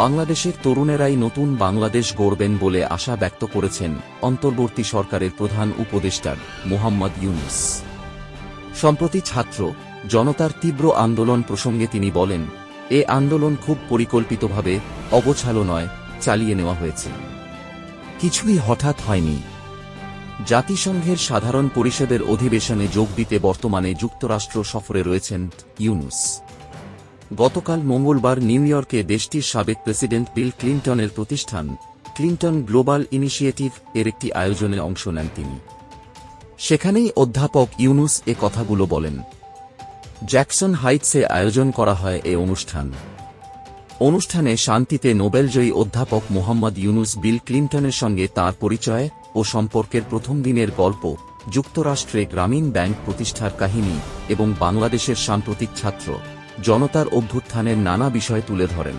বাংলাদেশের তরুণেরাই নতুন বাংলাদেশ গড়বেন বলে আশা ব্যক্ত করেছেন অন্তর্বর্তী সরকারের প্রধান উপদেষ্টার মোহাম্মদ ইউনুস। সম্প্রতি ছাত্র জনতার তীব্র আন্দোলন প্রসঙ্গে তিনি বলেন, এ আন্দোলন খুব পরিকল্পিতভাবে অগোছালো নয়, চালিয়ে নেওয়া হয়েছে। কিছুই হঠাৎ হয়নি। জাতিসংঘের সাধারণ পরিষদের অধিবেশনে যোগ দিতে বর্তমানে যুক্তরাষ্ট্র সফরে রয়েছেন ইউনুস। গতকাল মঙ্গলবার নিউ ইয়র্কে দেশটির সাবেক প্রেসিডেন্ট বিল ক্লিন্টনের প্রতিষ্ঠান, ক্লিন্টন গ্লোবাল ইনিশিয়েটিভ, এর একটি আয়োজনে অংশ নেন তিনি। সেখানেই অধ্যাপক ইউনুস এ কথাগুলো বলেন। জ্যাকসন হাইটসে আয়োজন করা হয় এ অনুষ্ঠান। অনুষ্ঠানে শান্তিতে নোবেলজয়ী অধ্যাপক মোহাম্মদ ইউনুস বিল ক্লিন্টনের সঙ্গে তার পরিচয় ও সম্পর্কের প্রথম দিনের গল্প, যুক্তরাষ্ট্রে গ্রামীণ ব্যাংক প্রতিষ্ঠার কাহিনী এবং বাংলাদেশের সাম্প্রতিক ছাত্র। জনতার অভ্যুত্থানের নানা বিষয় তুলে ধরেন।